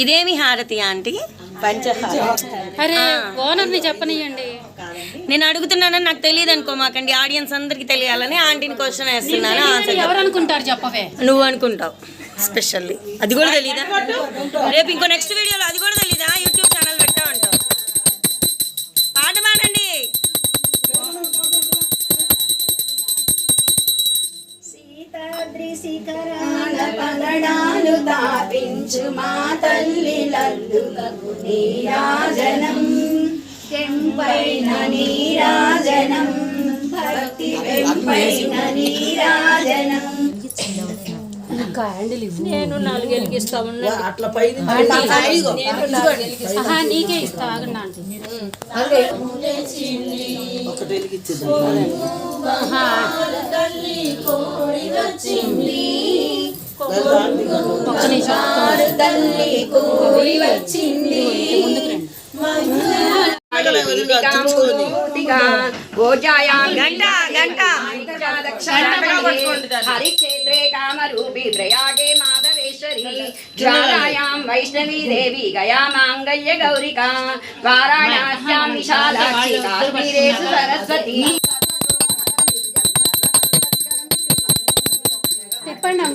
ఇదేమి హారతి ఆంటీ? అరే ఓనర్ని చెప్పనియండి నేను అడుగుతున్నానని నాకు తెలియదు అనుకో మాకండి ఆడియన్స్ అందరికి తెలియాలని ఆంటీని క్వశ్చన్ వేస్తున్నాను ఆన్సర్ ఎవరు అనుకుంటారు చెప్పవే? నువ్వు అనుకుంటావు. స్పెషల్లీ అది కూడా తెలీదా? రేపు ఇంకో నెక్స్ట్ వీడియోలో అది కూడా తెలీదా? యూట్యూబ్ ఛానల్ పెట్టా పాట పాడండి. శిఖరాల పగడాలు తాపించు మా తల్లి లల్లులకు నీరాజనం కెంపైన నీరాజనం భక్తి వెంపైన నీరాజనం నేను నాలుగు వెలిగిస్తా ఉన్నా. ఆహా, నీకే ఇస్తా. ఆగండి ఆంటీ. ఒక్క నిమిషం. తల్లి కోరి వచ్చింది. హరిక్షేత్రే కామరూపి ప్రయాగే మాధవేశ్వరి. జ్వాలాయాం వైష్ణవీ దేవి గయా మాంగళ్య గౌరికా. వారాణాస్యాం విశాలాక్షి కాశ్మీరేషు సరస్వతి. తిప్పండి ఆమె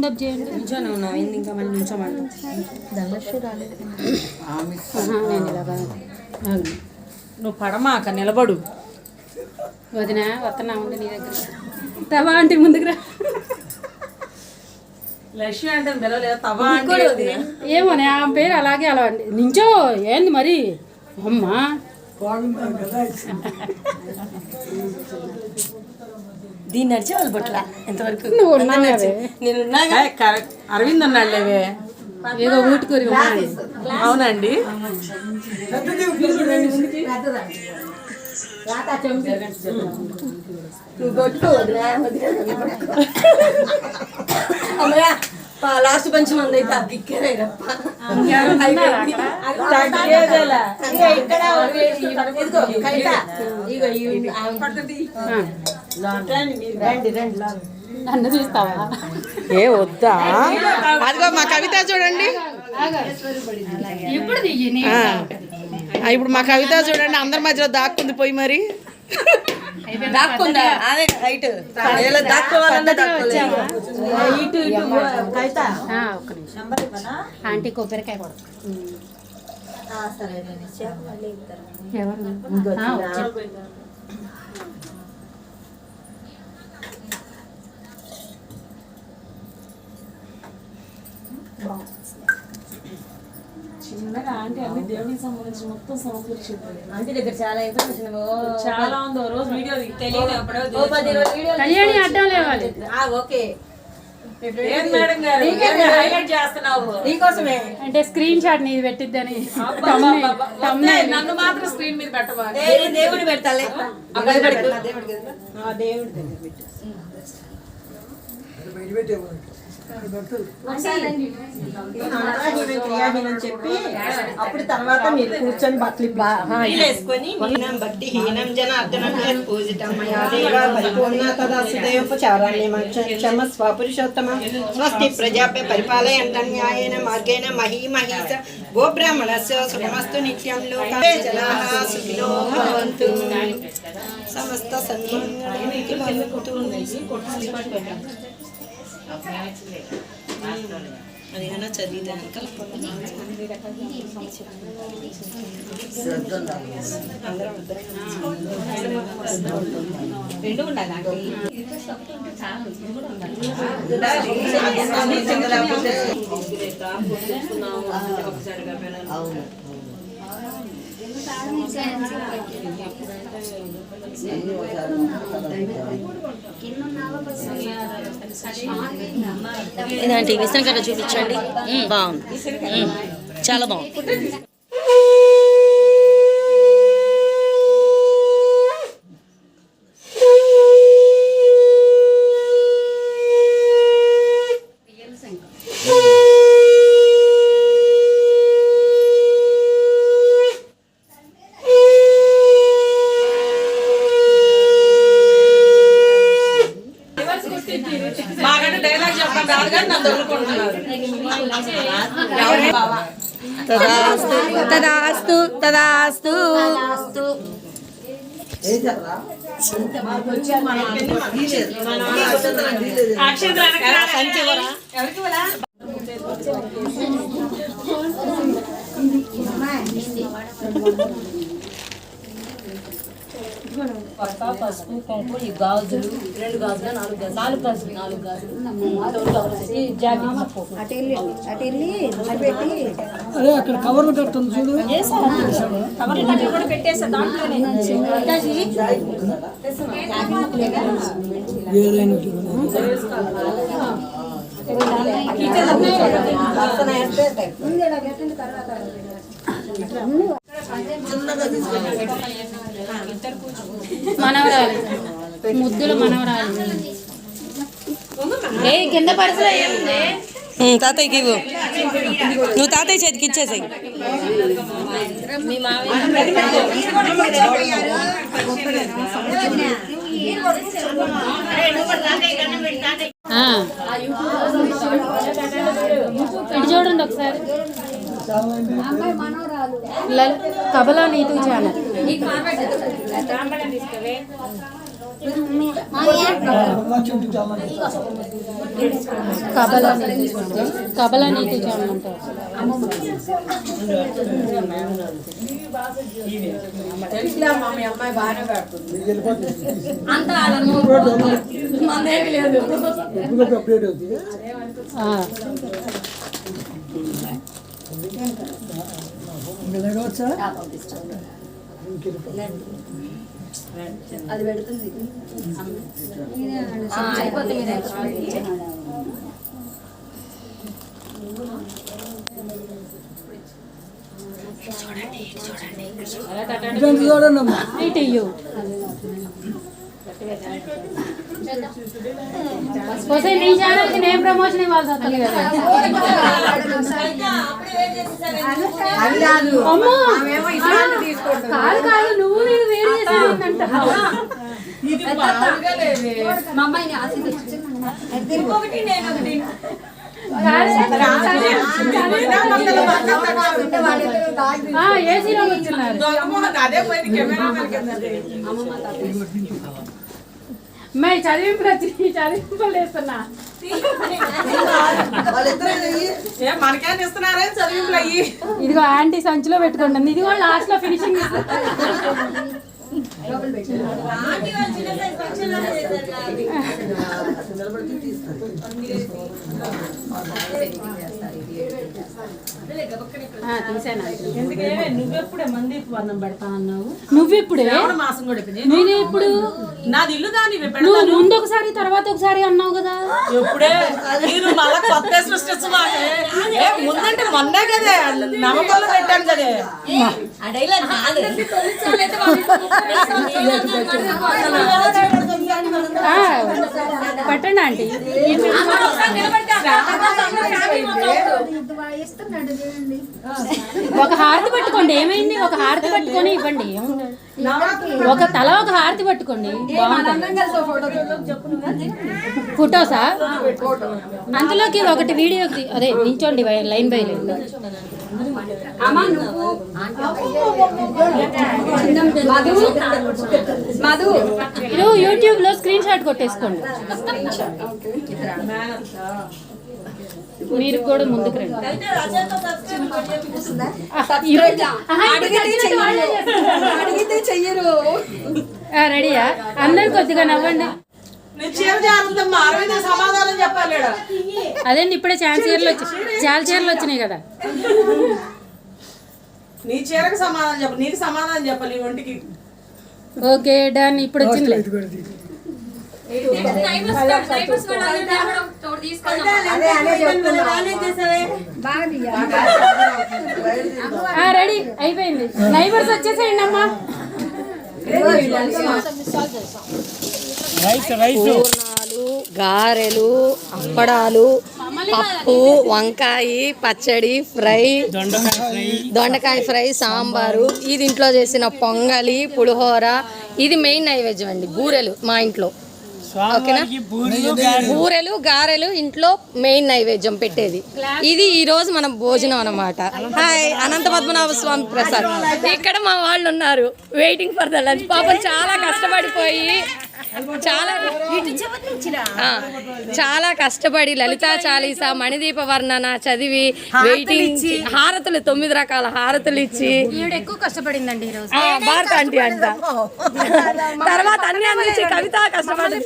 రౌండ్ అప్ చేయండి ఇంకా మళ్ళీ నుంచోమంటాం ఆహా, నేను ఇలాగా. నువ్వు పడమాక నిలబడు. వదినా వస్తున్నా ఉండి నీ దగ్గర. తవా ఆంటీ ముందుకు రా లక్ష్మి అంటే పిలవలేదు తవా అంటే ఏమోనే ఆ పేరు అలాగే అలా అండి నించో ఏంది మరి? అమ్మా. దీన్ని నడిచే వాళ్ళు ఎంతవరకు కదే. నేను. అరవింద్ అన్నాడు లేవే ఏదో ఊటుకూరి ఉన్నాను. అవునండి. నువ్వు కొట్టుకోవద్దురా. అమ్మయ్య. లాస్ట్ పంచం మంది అయితే. నన్ను చూస్తావా? ఏ వద్దా? అదిగో మా కవిత చూడండి. ఇప్పుడు మా కవిత చూడండి అందరి మధ్యలో దాక్కుంది పోయి మరి. దాక్కుందా? అదే హైట్ ఇలా దాక్కోవాలన్నా దాక్కోలేదు. ఇటు ఇటు ఒక్క నిమిషం. ఆంటీ కొబ్బరికాయ కొడు. ఎవరు? ఆ, వచ్చారు. చిన్నగా ఆంటీ అన్ని దేవునికి సంబంధించి మొత్తం సమకూర్చింది. ఆంటీ దగ్గర చాలా ఇన్ఫర్మేషన్ చాలా ఉంది రోజు వీడియో తెలియదు కళ్యాణి అడ్డం లేవాలి. ఆ, ఓకే. అంటే స్క్రీన్ షాట్ నీది పెట్టిద్దని. నన్ను మాత్రం స్క్రీన్ మీద పెట్టవా దేవుడు దేవుడు పెడతాలే. అబ్బాయి పెడతా క్రియాహీనం చెప్పి అప్పుడు తర్వాత మీరు కూర్చొని బట్టలు వేసుకొని హీనం భక్తి హీనం జనార్దనం యత్ పూజితం మయా దేవ పరిపూర్ణ తదా సుదయోపచారాన్ని క్షమస్వ పురుషోత్తమ స్వస్తి ప్రజాపే పరిపాలయంతం న్యాయేన మార్గేణ మహీ మహీస గోబ్రాహ్మణస్య సుఖమస్తు నిత్యం లోకే జనాః సుఖినో భవంతు. సమస్త సన్మంగళానికి భవంతు అది ఏమైనా చదివితే రెండు ఉండాలి నాకు అవును. ఇదంటే విసనకట్ట చూపించండి. బాగుంది. చాలా బాగుంది. తదాస్తు తదాస్తు తదాస్తు. ఏం ఇవ్వరా? పసుపు కుంకుమ ఈ గాజులు రెండు గాజులు నాలుగు గాజులు నాలుగు గాజులు నాలుగు గాజులు జాకెట్ అటు వెళ్ళి అటు వెళ్ళి పెట్టి మనవరాలు. ముద్దుల మనవరాలు. ఏ కింద ఏముంది మ్మ్, తాతయ్యకి ఇవ్వు. నువ్వు తాతయ్య చేతికి ఇచ్చేసాయి. ఆ. ఇటు చూడండి ఒకసారి. Lull- కబలా Neetu channel కబలా Neetu channel కబలా Neetu channel అంటారు ఆ. అది పెడుతుంది ఇటు ఇయ్యు. వస్తే నీ ఛానల్కి నేను ప్రమోషన్ ఇవ్వాల్సి వస్తుంది కదా. అమ్మో! కాదు కాదు నువ్వు నేను వేరు చేసేది మా అమ్మాయిని ఆశీర్వదించు. ఏసీలో కూర్చున్నారు. అమ్మాయి చదివింపులు వచ్చి చదివింపులు వేస్తున్నా ఏ మనకేం ఇస్తున్నారే? చదివింపులు అయ్యి. ఇదిగో ఆంటీ సంచిలో పెట్టుకుంటుంది ఇది కూడా లాస్ట్లో ఫినిషింగ్ తీసాను నువ్వెప్పుడే. నేను ఎప్పుడు? నాది ఇల్లు దాని నువ్వు ముందు ఒకసారి తర్వాత ఒకసారి అన్నావు కదా. ఎప్పుడే? మీరు మళ్ళా కొత్త సృష్టించమాకే ఏ ముందంటే మొన్నే కదే. నవంబర్లో పెట్టాను కదే. ఆ, పెట్టండి ఆంటీ. ఒక హారతి పట్టుకోండి ఏమైంది? ఒక హారతి పట్టుకొని ఇవ్వండి. ఏముంది? ఒక తల ఒక హారతి పట్టుకోండి. ఫొటోసా? అందులోకి ఒకటి వీడియోకి అదే నించోండి లైన్ బై లైన్. మధు యూట్యూబ్లో స్క్రీన్ షాట్ కొట్టేసుకోండి. మీరు కూడా ముందుకు రండి. చెయ్యరు. ఆ, రెడీయా? అందరు కొద్దిగా నవ్వండి. అదేండి ఇప్పుడే చాలా చీరలు వచ్చి చాలా చీరలు వచ్చినాయి కదా. నీ చీరకు సమాధానం చెప్పు నీకు సమాధానం చెప్పాలి ఈ ఒంటికి. Okay done. ఇప్పుడు వచ్చింది రెడీ. అయిపోయింది. నైబర్స్ వచ్చేసేయండి అమ్మా. గారెలు అప్పడాలు పప్పు వంకాయ పచ్చడి ఫ్రై. దొండకాయ ఫ్రై సాంబారు. ఇది ఇంట్లో చేసిన పొంగలి పులిహోర. ఇది మెయిన్ నైవేద్యం అండి. బూరెలు మా ఇంట్లో. ఓకేనా? బూరెలు గారెలు. ఇంట్లో మెయిన్ నైవేద్యం పెట్టేది. ఇది ఈ రోజు మన భోజనం అన్నమాట. హాయ్ అనంత పద్మనాభ స్వామి ప్రసాద్. ఇక్కడ మా వాళ్ళు ఉన్నారు. వెయిటింగ్ ఫర్ ద లంచ్ పాపం చాలా కష్టపడిపోయి చాలా చాలా కష్టపడి లలితా చాలీసా మణిదీప వర్ణన చదివి వెయిటింగ్ హారతులు తొమ్మిది రకాల హారతులు ఇచ్చి. ఎక్కువ కష్టపడిందండి ఈ రోజు. ఆ, భారత ఆంటీ అంట తర్వాత అన్ని అందించి కవిత కష్టపడి.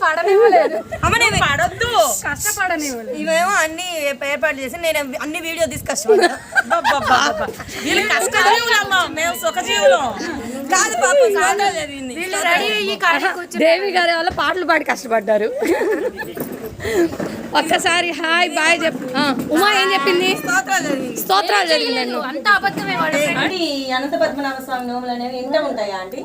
పడొద్దు. ఇవేమో అన్ని ఏర్పాటు చేసి నేను అన్ని వీడియో మేము సుఖజీవులం. కాదు పాపం జరిగింది. దేవి గారి వల్ల పాటలు పాడి కష్టపడ్డారు. ఒక్కసారి హాయ్ బాయ్ చెప్ ఆ, ఉమా ఏం చెప్పింది? స్తోత్రాలు జరిగిందండి అంత అబద్ధమే అనంత పద్మనాభ స్వామి నోములు అనేవి ఇంట ఉంటాయా ఆంటీ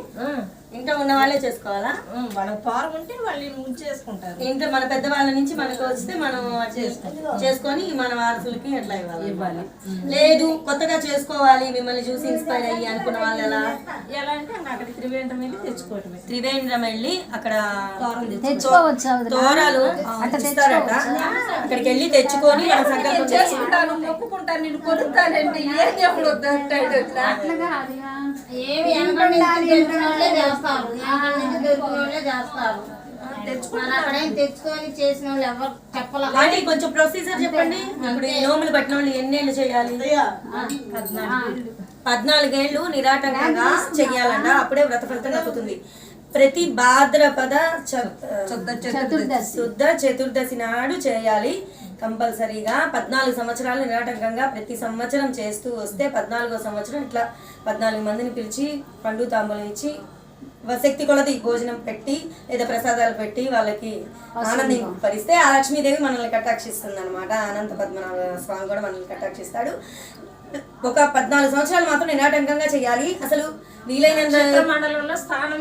ఇంట ఉన్న వాళ్ళే చేసుకోవాలా? వాళ్ళకి పారం ఉంటే వాళ్ళు ముంచేసుకుంటారు ఇంట్లో మన పెద్దవాళ్ళ నుంచి మనకు వస్తే మనం చేసుకొని మన వారసులకి ఎట్లా ఇవ్వాలి? ఇవ్వాలి. లేదు కొత్తగా చేసుకోవాలి మిమ్మల్ని చూసి ఇన్స్పైర్ అయ్యి అనుకున్న వాళ్ళు ఎలా? ఎలా అంటే అక్కడికి త్రివేంద్రం వెళ్ళి తెచ్చుకోవటమే. త్రివేంద్రం వెళ్ళి అక్కడ తోరాలు ఇస్తారట. అక్కడికి వెళ్ళి తెచ్చుకొని మన సంకల్పం చేసుకుంటాం చేసుకుంటాను మొక్కుకుంటాను నేను ఏం ఏమి చేస్తారు. తెచ్చుకొని చేసిన వాళ్ళు ఎవరు చెప్పలేదు ఆంటీ కొంచెం ప్రొసీజర్ చెప్పండి. ఇప్పుడు ఈ నోములు పట్టిన వాళ్ళు ఎన్నేళ్ళు చేయాలి? పద్నాలుగేళ్ళు నిరాటంకంగా చెయ్యాలంట అప్పుడే వ్రత ఫలితం దక్కుతుంది. ప్రతి భాద్రపద శుద్ధ చతుర్దశి నాడు చేయాలి. కంపల్సరీగా పద్నాలుగు సంవత్సరాలు నిరాటంకంగా ప్రతి సంవత్సరం చేస్తూ వస్తే పద్నాలుగో సంవత్సరం ఇట్లా పద్నాలుగు మందిని పిలిచి పండు తాంబూలం ఇచ్చి శక్తి కొలది భోజనం పెట్టి లేదా ప్రసాదాలు పెట్టి వాళ్ళకి ఆనందం పరిస్తే ఆ లక్ష్మీదేవి మనల్ని కటాక్షిస్తుంది అనమాట అనంత పద్మనాభ స్వామి కూడా మనల్ని కటాక్షిస్తాడు. ఒక పద్నాలుగు సంవత్సరాలు మాత్రం నిరాటంకంగా చేయాలి. అసలు వీలైనంత మండలంలో స్థానం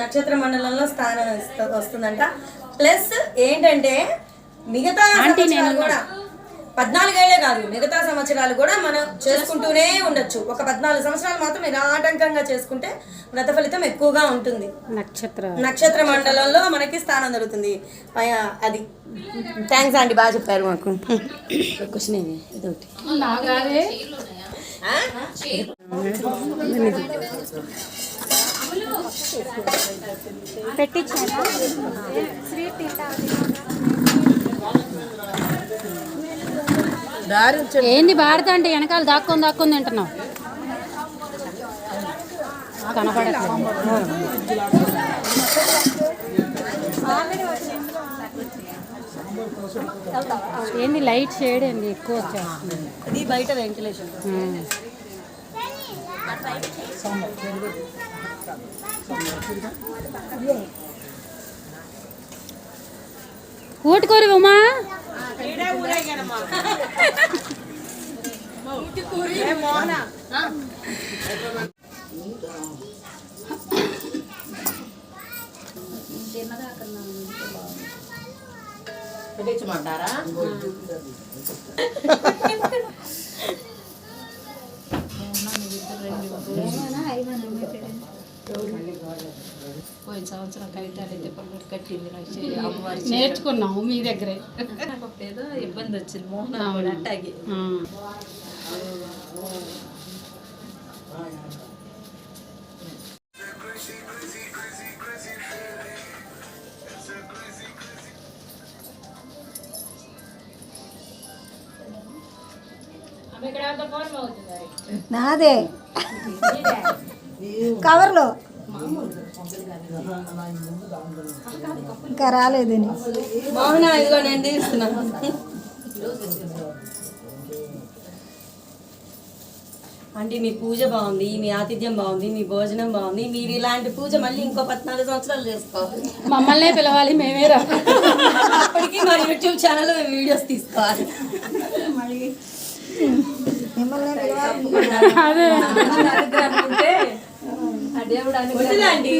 నక్షత్ర మండలంలో స్థానం వస్తుందంట. ప్లస్ ఏంటంటే మిగతా సంవత్సరాలు కూడా పద్నాలుగేళ్ళే కాదు మిగతా సంవత్సరాలు కూడా మనం చేసుకుంటూనే ఉండొచ్చు. ఒక పద్నాలుగు సంవత్సరాలు మాత్రం నిరాటంకంగా చేసుకుంటే వ్రత ఫలితం ఎక్కువగా ఉంటుంది. నక్షత్ర. నక్షత్ర మండలంలో మనకి స్థానం దొరుకుతుంది. అది. థ్యాంక్స్ అండి బాగా చెప్పారు మాకు. క్వశ్చన్ ఇది ఇదొకటి. ఏంది భారత అంటే వెనకాల దాక్కొని దాక్కొని తింటున్నావు? కనపడట్లేదు. ఏంది లైట్ షేడ్ అండి ఎక్కువ వచ్చేస్తుంది. ఇది బయట వెంటిలేషన్ ఉమ్. ఊటుకోరు ఉమా పెట్టించమంటారా పోయిన సంవత్సరం కవితలు అయితే పళ్ళు కట్టింది నాకు అమ్మవారి నేర్చుకున్నాము మీ దగ్గరే. నాకు ఏదో ఇబ్బంది వచ్చింది మోహన అట్టాగి. నాదే. కవర్లో. ఇంకా ఇదిగో నేను తీస్తున్నాను అంటే మీ పూజ బాగుంది మీ ఆతిథ్యం బాగుంది మీ భోజనం బాగుంది. మీరు ఇలాంటి పూజ మళ్ళీ ఇంకో పద్నాలుగు సంవత్సరాలు చేసుకోవాలి మమ్మల్నే పిలవాలి మేమే రా. అప్పటికి మా యూట్యూబ్ ఛానల్ మేము వీడియోస్ తీసుకోవాలి. మిమ్మల్ని పిలవాలి. ఆ దేవుడు అని వద్దులేండి.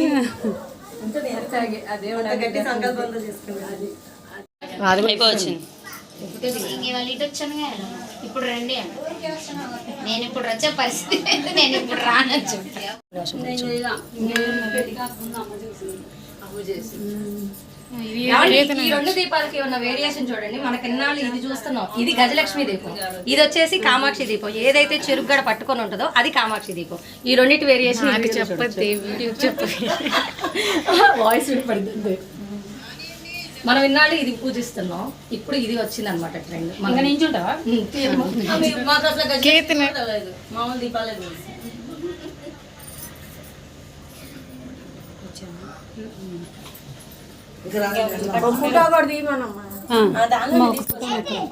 ఆ దేవుడు అంత గట్టి సంకల్పంతో తీసుకున్నాను ఇంక వాళ్ళు ఇటు వచ్చాను కదా. ఇప్పుడు రండి అంట నేను ఇప్పుడు వచ్చే పరిస్థితి నేను ఇప్పుడు రానని చెప్పా. ఏమండి, ఈ రెండు దీపాలకి ఉన్న వేరియేషన్ చూడండి. మనకి ఎన్నాళ్ళు ఇది చూస్తున్నాం. ఇది గజలక్ష్మి దీపం. ఇది వచ్చేసి కామాక్షి దీపం. ఏదైతే చెరుగ్గడ పట్టుకొని ఉంటుందో అది కామాక్షి దీపం. ఈ రెండింటి వేరియేషన్ వాయిస్ వినపడుతుంది. మనం ఇన్నాళ్ళు ఇది పూజిస్తున్నాం. ఇప్పుడు ఇది వచ్చింది అనమాట ట్రెండ్ ఇంకా నించుంటావా? మాకు అసలు. మామూలు దీపాలే ఫోటో కూడా తీయమనమ్మా.